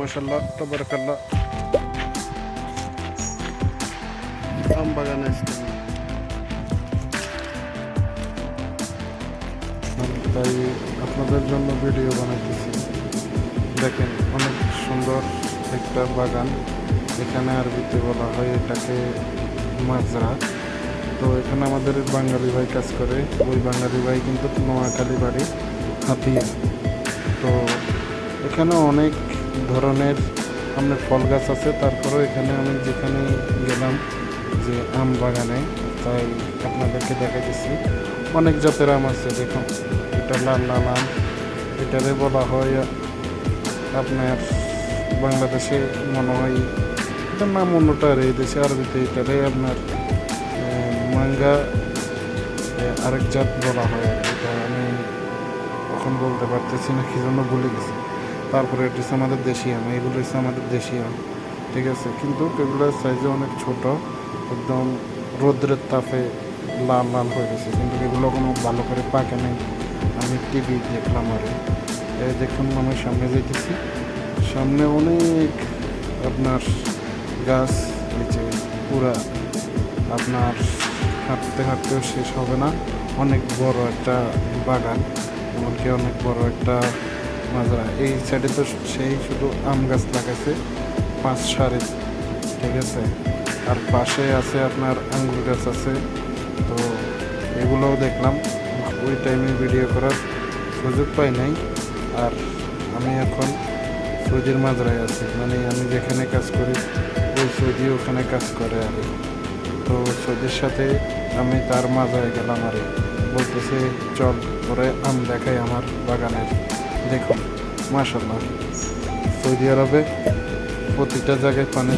মাসাল্লাহ তবরকাল্লাহ। আম বাগান আসছে তাই আপনাদের জন্য ভিডিও বানাইতেছি। দেখেন, অনেক সুন্দর একটা বাগান। এখানে আরবিতে বলা হয় এটাকে মাজরা তো এখানে আমাদের বাঙালি ভাই কাজ করে। ওই বাঙালি ভাই কিন্তু নোয়াখালী বাড়ি হাতিয়া। তো এখানে অনেক ধরনের আপনার ফল গাছ আছে, তারপরেও এখানে আমি যেখানে গেলাম যে আম বাগানে, তাই আপনাদেরকে দেখাইতেছি। অনেক জাতের আম আছে, দেখুন, এটা লাল লাল আম, এটারে বলা হয় আপনার বাংলাদেশে মনে হয় এটার নাম অন্যটা আর এই দেশে, আরবিতে এটারে আপনার মাঙ্গা আরেক জাত বলা হয় এটা আমি এখন বলতে পারতেছি না, কি জন্য ভুলে গেছি। তারপরে এটা হচ্ছে আমাদের দেশি আম, এগুলো হচ্ছে আমাদের দেশি আম, ঠিক আছে? কিন্তু এগুলোর সাইজে অনেক ছোট, একদম রোদ্রের তাপে লাল লাল হয়ে গেছে। কিন্তু এগুলো কোনো ভালো করে পাকে নাই। আমি টিভি দেখলাম আর এই দেখুন আমি সামনে যেতেছি সামনে অনেক আপনার গাছ নিচে পুরা আপনার হাঁটতে, হাঁটতেও শেষ হবে না। অনেক বড় একটা বাগান, এমনকি অনেক বড় একটা মাজরা। এই সাইডে তো সেই শুধু আম গাছ লাগাইছে, পাঁচ সারি ঠিক আছে? আর পাশে আছে আপনার আঙ্গুর গাছ আছে, তো এগুলোও দেখলাম। ওই টাইমে ভিডিও করার সুযোগ পাই নাই। আর আমি এখন সৌদির মাজরায় আছি। মানে আমি যেখানে কাজ করি, ওই সৌদি ওখানে কাজ করে আর তো সৌদির সাথে আমি তার মাজায় গেলাম আর বলতেছে, চল করে আম দেখাই আমার বাগানের। দেখুন মাসাল্লাহ সৌদি আরবে প্রতিটা জায়গায় পানি